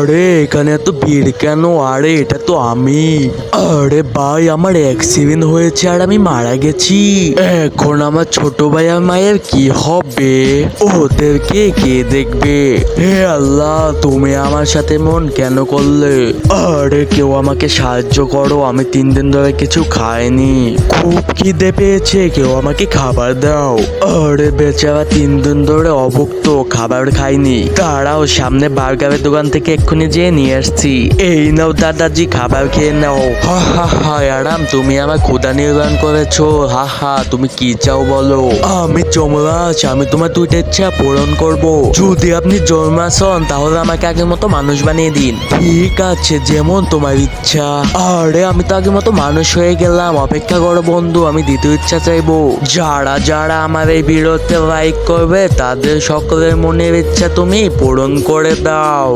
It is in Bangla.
আরে, এখানে এত ভিড় কেন? আরে, এটা তো আমি। আরে ভাই, আমার অ্যাক্সিডেন্ট হয়েছে আর আমি মারা গেছি। এখন আমার ছোট ভাই আর মায়ের কি হবে? ওদেরকে কে দেখবে? হে আল্লাহ, তুমি আমার সাথে মন কেন করলে? আরে, কেউ আমাকে সাহায্য করো, আমি তিন দিন ধরে কিছু খাইনি। খুব খিদে পেয়েছে, কেউ আমাকে খাবার দাও। আরে, বেচারা তিন দিন ধরে অভুক্ত, খাবার খাইনি। তারাও সামনে বার্গারের দোকান থেকে এক্ষুনি যেয়ে নিয়ে আসছি। এই নাও দাদাজি, খাবার খেয়ে নাও। হা হা হা, আরাম, তুমি আমার ক্ষুদা নির্মাণ করেছ। হা হা, তুমি কি চাও বলো? আমি যমরাজ আমি তোমার দুইটা ইচ্ছা পূরণ করব। যদি আপনি জন্মাস হন তাহলে আমাকে আগের মতো মানুষ বানিয়ে দিন। ঠিক আছে, যেমন তোমার ইচ্ছা। আরে, আমি তো আগের মতো মানুষ হয়ে গেলাম। অপেক্ষা করো বন্ধু, আমি দ্বিতীয় ইচ্ছা চাইব। যারা যারা আমার এই ভিডিওতে লাইক করবে, তাদের সকলের মনের ইচ্ছা তুমি পূরণ করে দাও।